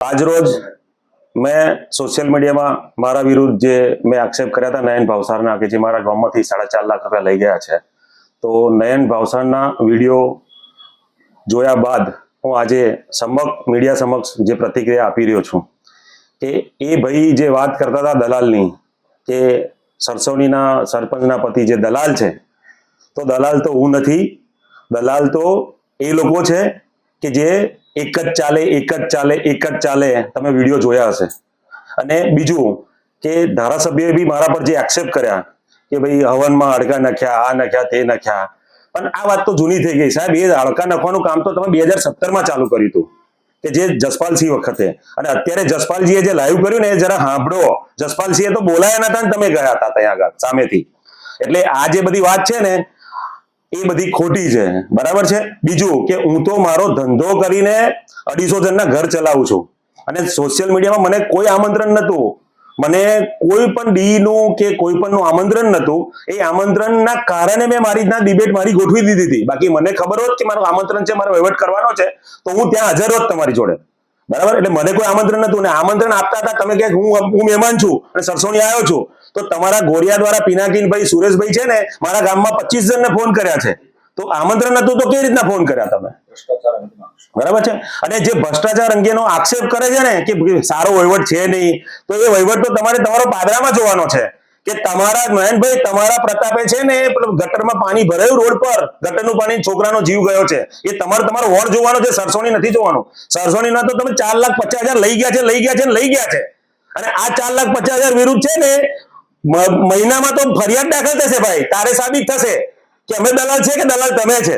આજરોજ મેં સોશિયલ મીડિયામાં મારા વિરુદ્ધ જે મેં આક્ષેપ કર્યા હતા નયન ભાવસારના કે જે મારા ગામમાંથી સાડા ચાર લાખ રૂપિયા લઈ ગયા છે, તો નયન ભાવસારના વીડિયો જોયા બાદ હું આજે સમક્ષ મીડિયા સમક્ષ જે પ્રતિક્રિયા આપી રહ્યો છું કે એ ભાઈ જે વાત કરતા હતા દલાલની કે સરસવણીના સરપંચના પતિ જે દલાલ છે, તો દલાલ તો હું નથી, દલાલ તો એ લોકો છે કે જે એક જ ચાલે, એક જ ચાલે, એક જ ચાલે, તમે વીડિયો જોયા હશે. અને બીજું કે ધારાસભ્યએ બી મારા પર જે એક્સેપ્ટ કર્યા કે ભાઈ હવનમાં હડકા નખ્યા, આ નખ્યા, તે નખ્યા. પણ આ વાત તો જૂની થઈ ગઈ. સાહેબ, એ હડકા નખવાનું કામ તો તમે બે હજાર સત્તરમાં ચાલુ કર્યું હતું કે જે જસપાલસિંહ વખતે. અને અત્યારે જસપાલજીએ જે લાઈવ કર્યું ને, એ જરા સાંભળો જસપાલસિંહે તો બોલાયા નતા ને તમે ગયા હતા ત્યાં આગળ, સામેથી. એટલે આ જે બધી વાત છે ને એ બધી ખોટી છે. બરાબર છે? બીજું કે હું તો મારો ધંધો કરીને અઢીસો જણના ઘર ચલાવું છું. અને સોશિયલ મીડિયામાં મને કોઈ આમંત્રણ નહોતું મને કોઈ પણ ડી નું કે કોઈ પણ નું આમંત્રણ નતું. એ આમંત્રણના કારણે મેં મારી રીતના ડિબેટ મારી ગોઠવી દીધી હતી. બાકી મને ખબર હોત કે મારું આમંત્રણ છે, મારો વહીવટ કરવાનો છે, તો હું ત્યાં હાજર હોત તમારી જોડે. બરાબર? એટલે મને કોઈ આમંત્રણ નતું. ને આમંત્રણ આપતા હતા, તમે કે હું હું મહેમાન છું અને સરસોણી આવ્યો છું. તો તમારા ગોરિયા દ્વારા પિનાકીનભાઈ સુરેશભાઈ છે ને મારા ગામમાં પચીસ જણને ફોન કર્યા છે. તો આમંત્રણ હતું તો કેવી રીતના ફોન કર્યા તમે? બરાબર છે? અને જે ભ્રષ્ટાચાર અંગેનો આક્ષેપ કરે છે ને કે સારો વહીવટ છે નહીં તો એ વહીવટ તો તમારે તમારો પાદરામાં જોવાનો છે કે તમારા નયનભાઈ તમારા પ્રતાપે છે ને ગટરમાં પાણી ભરાયું રોડ પર ગટરનું પાણી છોકરાનો જીવ ગયો છે. એ તમારે તમારો વોર્ડ જોવાનો છે સરસોની નથી જોવાનું. સરસોની ના તો તમે ચાર લાખ પચાસ હજાર લઈ ગયા છે લઈ ગયા છે લઈ ગયા છે. અને આ ચાર લાખ પચાસ હજાર વિરુદ્ધ છે ને મહિનામાં તો ફરિયાદ દાખલ થશે ભાઈ. તારે સાબિત થશે કે અમે દલાલ છે કે દલાલ તમે છે?